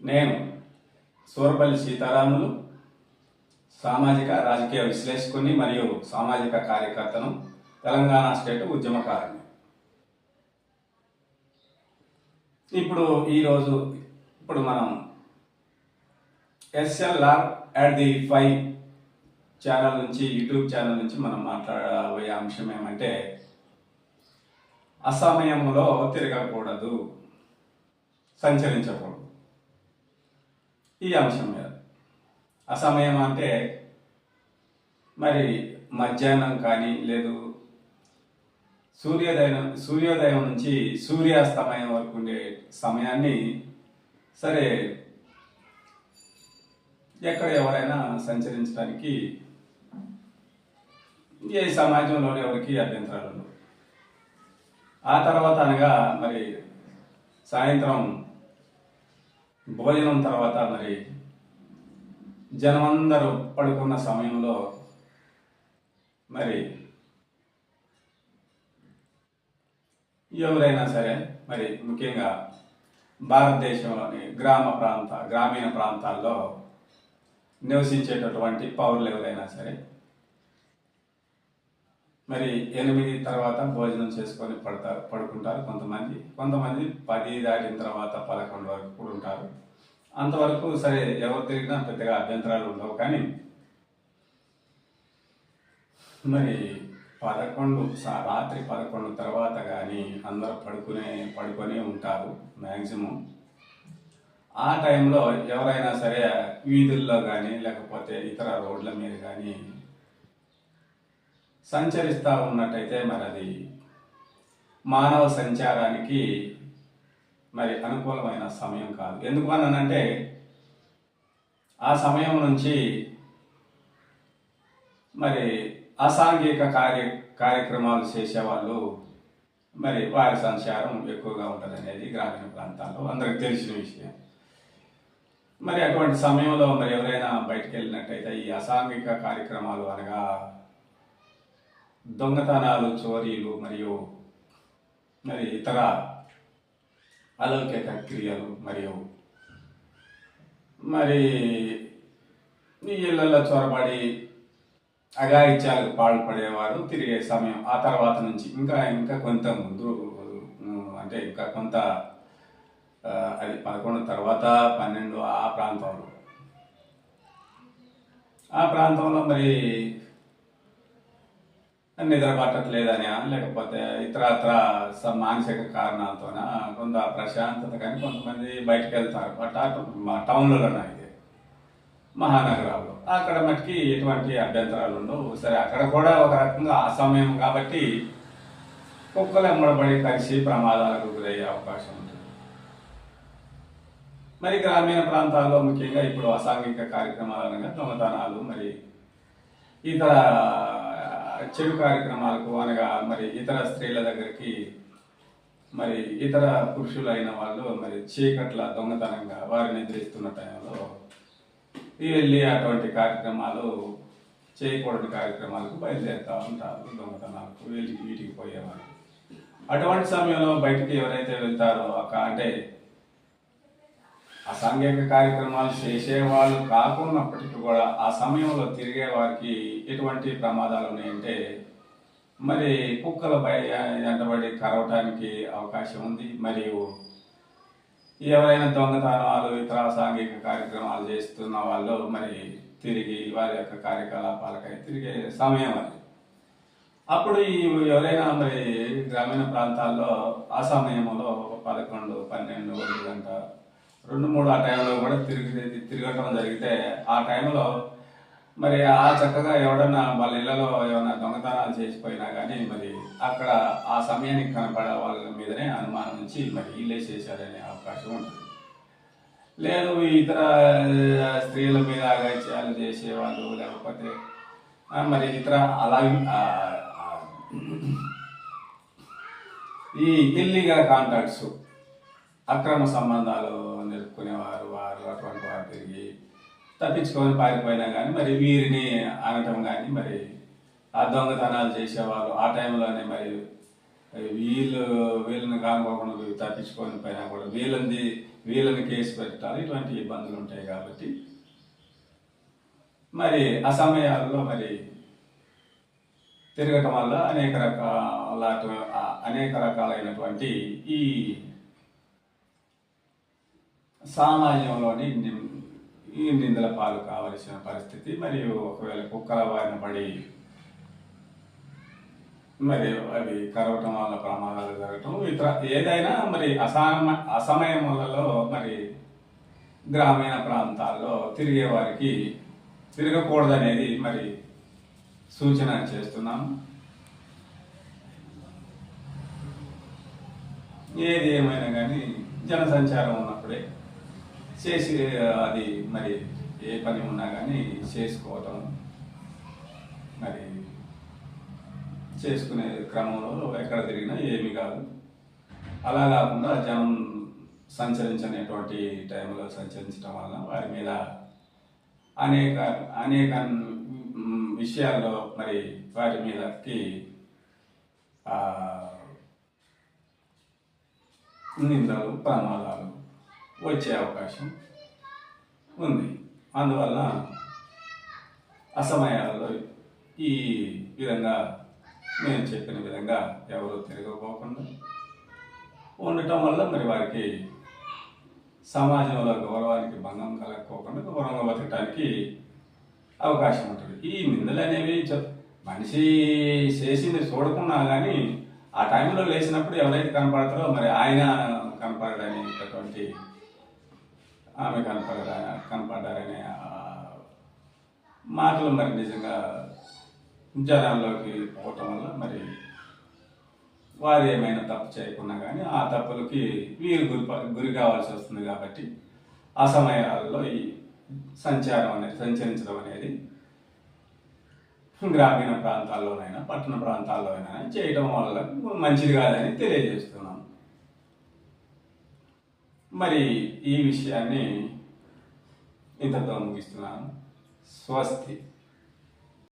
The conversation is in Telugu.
నేను సూరపల్లి సీతారాములు సామాజిక రాజకీయ విశ్లేషకుని మరియు సామాజిక కార్యకర్తను తెలంగాణ స్టేట్ ఉద్యమకారుని. ఇప్పుడు ఈరోజు ఇప్పుడు మనం SLR at the five channel నుంచి యూట్యూబ్ ఛానల్ నుంచి మనం మాట్లాడబోయే అంశం ఏమంటే అసమయంలో తిరగకూడదు సంచరించకూడదు. ఈ అంశం మీద. అసమయం అంటే మరి మధ్యాహ్నం కానీ లేదు సూర్యోదయం సూర్యోదయం నుంచి సూర్యాస్తమయం వరకు ఉండే సమయాన్ని సరే ఎక్కడ ఎవరైనా సంచరించడానికి ఏ సమాజంలో ఎవరికి అభ్యంతరాలు ఆ తర్వాత అనగా మరి సాయంత్రం భోజనం తర్వాత మరి జనమందరూ పడుకున్న సమయంలో మరి ఎవరైనా సరే మరి ముఖ్యంగా భారతదేశంలోని గ్రామ ప్రాంత గ్రామీణ ప్రాంతాల్లో నివసించేటటువంటి పౌరులు ఎవరైనా సరే మరి ఎనిమిది తర్వాత భోజనం చేసుకొని పడతారు పడుకుంటారు కొంతమంది. కొంతమంది పది దాటిన తర్వాత పదకొండు వరకు కూడా ఉంటారు. అంతవరకు సరే ఎవరు తిరిగినా పెద్దగా అభ్యంతరాలు ఉండవు కానీ మరి పదకొండు రాత్రి పదకొండు తర్వాత కానీ అందరూ పడుకునే పడుకొని ఉంటారు మ్యాక్సిమం ఆ టైంలో ఎవరైనా సరే వీధుల్లో కానీ లేకపోతే ఇతర రోడ్ల మీద కానీ సంచరిస్తూ ఉన్నట్టయితే మరి అది మానవ సంచారానికి మరి అనుకూలమైన సమయం కాదు. ఎందుకు అనంటే ఆ సమయం నుంచి మరి అసాంఘిక కార్య కార్యక్రమాలు చేసేవాళ్ళు మరి వారి సంచారం ఎక్కువగా ఉంటుంది అనేది గ్రామీణ ప్రాంతాల్లో అందరికి తెలిసిన విషయం. మరి అటువంటి సమయంలో మరి ఎవరైనా బయటకు వెళ్ళినట్టయితే ఈ అసాంఘిక కార్యక్రమాలు అనగా దొంగతనాలు చోరీలు మరియు మరి ఇతర అలౌకిక క్రియలు మరియు మరి ఈ ఇళ్ళలో చొరబడి అగాయిత్యాలకు పాల్పడేవారు తిరిగే సమయం ఆ తర్వాత నుంచి. ఇంకా ఇంకా కొంత ముందు అంటే ఇంకా కొంత అది పదకొండు తర్వాత పన్నెండు ఆ ప్రాంతంలో. ఆ ప్రాంతంలో మరి నిద్ర పట్టట్లేదని లేకపోతే ఇతరత్ర స- మానసిక కారణాలతోన కొంత ప్రశాంతత కానీ కొంతమంది బయటకు వెళ్తారు బట్ ఆ మా టౌన్లలో ఇది? మహానగరాల్లో. అక్కడ మటుకి ఎటువంటి అభ్యంతరాలు ఉండవు. సరే అక్కడ కూడా ఒక రకంగా అసమయం కాబట్టి కుక్కలు ఎమ్మడబడి కలిసి ప్రమాదాలకు గురయ్యే అవకాశం ఉంటుంది. మరి గ్రామీణ ప్రాంతాల్లో ముఖ్యంగా ఇప్పుడు అసాంఘిక కార్యక్రమాలు అనగా దొంగతనాలు మరి ఇతర చెడు కార్యక్రమాలకు అనగా మరి ఇతర స్త్రీల దగ్గరికి మరి ఇతర పురుషులైన వాళ్ళు మరి చీకట్ల దొంగతనంగా వారిని నిద్రిస్తున్న టైంలో వెళ్ళి అటువంటి కార్యక్రమాలు చేయకూడని కార్యక్రమాలకు బయలుదేరుతూ ఉంటారు దొంగతనాలకు వీటికి వీటికి పోయేవారు అటువంటి సమయంలో బయటికి ఎవరైతే వెళ్తారో అంటే అసాంఘిక కార్యక్రమాలు చేసేవాళ్ళు కాకున్నప్పటికీ కూడా ఆ సమయంలో తిరిగే వారికి ఎటువంటి ప్రమాదాలు ఉన్నాయంటే మరి కుక్కల భయ వెంటబడి కరవటానికి అవకాశం ఉంది. మరియు ఎవరైనా దొంగతనాలు ఇతర అసాంఘిక కార్యక్రమాలు చేస్తున్న వాళ్ళు మరి తిరిగి వారి యొక్క కార్యకలాపాలకై తిరిగే సమయం అది. అప్పుడు ఈ ఎవరైనా మరి గ్రామీణ ప్రాంతాల్లో ఆ సమయంలో పదకొండు పన్నెండు ఒంటి గంట రెండు మూడు ఆ టైంలో కూడా తిరిగి తిరగటం జరిగితే ఆ టైంలో మరి ఆ చక్కగా ఎవడన్నా వాళ్ళ ఇళ్ళలో ఏమైనా దొంగతనాలు చేసిపోయినా కానీ మరి అక్కడ ఆ సమయానికి కనపడే వాళ్ళ మీదనే అనుమానం నుంచి మరి వీళ్ళే చేశారనే అవకాశం ఉంటుంది. లేదు ఇతర స్త్రీల మీద అగాత్యాలు చేసేవాళ్ళు లేకపోతే మరి ఇతర అలా ఈ ఇల్లీగల్ కాంట్రాక్ట్స్ అక్రమ సంబంధాలు నిలుపుకునేవారు వారు అటువంటి వారు తిరిగి తప్పించుకొని పారిపోయినా కానీ మరి వీరిని అనటం కానీ మరి ఆ దొంగతనాలు చేసేవారు ఆ టైంలోనే మరి వీళ్ళు వీళ్ళని కానుకోకుండా వీళ్ళు తప్పించుకొని పోయినా కూడా వీళ్ళని వీళ్ళని కేసు పెట్టాలి ఇటువంటి ఇబ్బందులు ఉంటాయి కాబట్టి. మరి ఆ సమయాల్లో మరి తిరగటం వల్ల అనేక రకాల అనేక రకాలైనటువంటి ఈ సామాన్యంలోని ఈ నిందల పాలు కావలసిన పరిస్థితి మరియు ఒకవేళ కుక్కల బారిన పడి మరి అవి కరవటం వల్ల ప్రమాదాలు జరగటం ఇతర ఏదైనా మరి అసమ అసమయములలో మరి గ్రామీణ ప్రాంతాల్లో తిరిగే వారికి తిరగకూడదనేది మరి సూచన చేస్తున్నాము ఏది ఏమైనా కానీ జనసంచారం ఉన్నప్పుడే చేసి అది మరి ఏ పని ఉన్నా కానీ చేసుకోవటం. మరి చేసుకునే క్రమంలో ఎక్కడ తిరిగినా ఏమి కాదు. అలా కాకుండా జనం సంచరించనేటువంటి టైంలో సంచరించడం వలన వారి మీద అనేక అనేక విషయాల్లో మరి వారి మీదకి నిందలు ప్రమాదాలు వచ్చే అవకాశం ఉంది. అందువల్ల అసమయాలలో ఈ విధంగా నేను చెప్పిన విధంగా ఎవరు తిరగపోకుండా ఉండటం వల్ల మరి వారికి సమాజంలో గౌరవానికి భంగం కలగకోకుండా గౌరవంగా బతకడానికి అవకాశం ఉంటుంది. ఈ నిందలు అనేవి చెప్- మనిషి చేసింది చూడకున్నా కానీ ఆ టైంలో లేచినప్పుడు ఎవరైతే కనపడతారో మరి ఆయన కనపడనేటటువంటి ఆమె కనపడరా కనపడ్డారనే మాటలు మరి నిజంగా జనాల్లోకి పోవటం వల్ల మరి వారు ఏమైనా తప్పు చేయకున్నా కానీ ఆ తప్పులకి వీరు గురి గురి కావాల్సి వస్తుంది కాబట్టి ఆ సమయాల్లో ఈ సంచారం అనేది సంచరించడం అనేది గ్రామీణ ప్రాంతాల్లోనైనా పట్టణ ప్రాంతాల్లోనైనా చేయటం వల్ల మంచిది కాదని తెలియజేస్తున్నాం. మరి ఈ విషయాన్ని ఇంతతో ముగిస్తున్నాను. స్వస్తి.